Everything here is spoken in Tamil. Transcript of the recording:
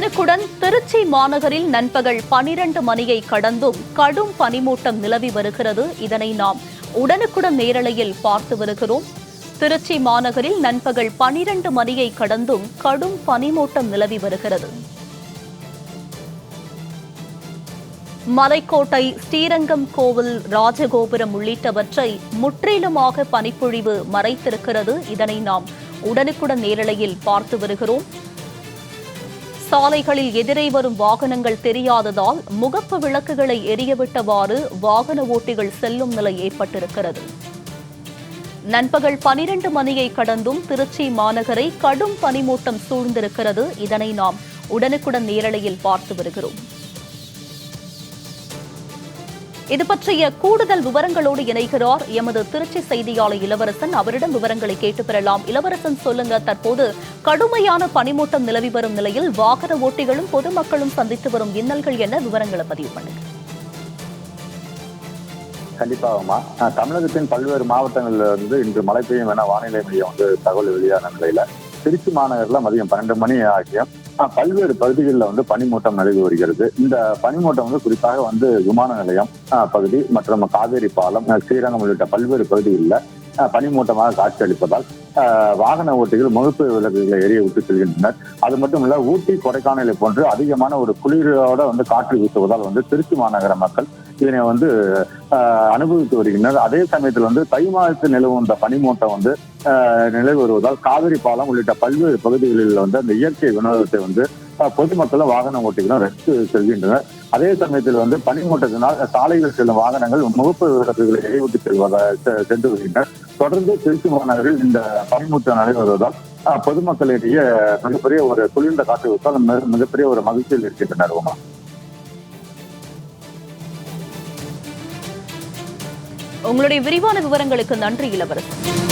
உடனுக்குடன் திருச்சி மாநகரில் நண்பகல் பனிரண்டு மணியை கடந்தும் கடும் பனிமூட்டம் நிலவி வருகிறது. இதனை நாம் உடனுக்குடன் நேரலையில் பார்த்து வருகிறோம். திருச்சி மாநகரில் நண்பகல் பனிரண்டு மணியை கடந்தும் கடும் பனிமூட்டம் நிலவி வருகிறது. மலைக்கோட்டை ஸ்ரீரங்கம் கோவில் ராஜகோபுரம் உள்ளிட்டவற்றை முற்றிலுமாக பனிப்பொழிவு மறைத்திருக்கிறது. இதனை நாம் உடனுக்குடன் நேரலையில் பார்த்து வருகிறோம். சாலைகளில் எதிரே வரும் வாகனங்கள் தெரியாததால் முகப்பு விளக்குகளை எரியவிட்டவாறு வாகன ஓட்டிகள் செல்லும் நிலை ஏற்பட்டிருக்கிறது. நண்பகல் பனிரண்டு மணியை கடந்தும் திருச்சி மாநகரை கடும் பனிமூட்டம் சூழ்ந்திருக்கிறது. இதனை நாம் உடனுக்குடன் நேரலையில் பார்த்து வருகிறோம். இது பற்றிய கூடுதல் விவரங்களோடு இணைகிறார் எமது திருச்சி செய்தியாளர் இளவரசன். அவரிடம் விவரங்களை கேட்டு பெறலாம். இளவரசன் சொல்லுங்க தற்போது கடுமையான பனிமூட்டம் நிலவி வரும் நிலையில் வாகன ஓட்டிகளும் பொதுமக்களும் சந்தித்து வரும் இன்னல்கள் என்ன? விவரங்களை பதிவு பண்ணுங்க. கண்டிப்பாகமா தமிழகத்தின் பல்வேறு மாவட்டங்கள்ல இருந்து இன்று மழை பெய்யும் என வானிலை மையம் வந்து தகவல் வெளியான நிலையில. திருச்சி மாநகரில் மதியம் பன்னெண்டு மணி ஆகியும் பல்வேறு பகுதிகளில் வந்து பனிமூட்டம் நிலவி வருகிறது. இந்த பனிமூட்டம் வந்து குறிப்பாக வந்து விமான நிலையம் பகுதி மற்றும் காவேரி பாலம் ஸ்ரீரங்கம் உள்ளிட்ட பல்வேறு பகுதிகளில் பனிமூட்டமாக காட்சியளிப்பதால் வாகன ஓட்டிகள் முகப்பு விளக்குகளை எரிய விட்டு செல்கின்றனர். அது மட்டும் இல்ல ஊட்டி கொடைக்கானலை போன்று அதிகமான ஒரு குளிரோட வந்து காற்று வீசுவதால் வந்து திருச்சி மாநகர மக்கள் இதனை வந்து அனுபவித்து வருகின்றனர். அதே சமயத்தில் வந்து தை மாதத்தில் நிலவும் இந்த பனிமூட்டம் வந்து ஆஹ் நிலவி வருவதால் காவிரி பாலம் உள்ளிட்ட பல்வேறு பகுதிகளில் வந்து அந்த இயற்கை வினோதத்தை வந்து பொதுமக்களும் வாகன ஓட்டிகளும் ரசித்து செல்கின்றனர். அதே சமயத்தில் வந்து பனிமூட்டத்தினால் சாலையில் செல்லும் வாகனங்கள் முகப்பு விளக்குகளை எரிவிட்டு செல்வதாக சென்று வருகின்றனர். தொடர்ந்து திருச்சி மாநகரில் இந்த பனிமூட்டம் நடைபெறுவதால் பொதுமக்களிடையே மிகப்பெரிய ஒரு குளிர்ந்த காற்று விட்டால் மிகப்பெரிய ஒரு மகிழ்ச்சியில் இருக்கின்றனர் உமா. உங்களுடைய விரிவான விவரங்களுக்கு நன்றி இளவரசன்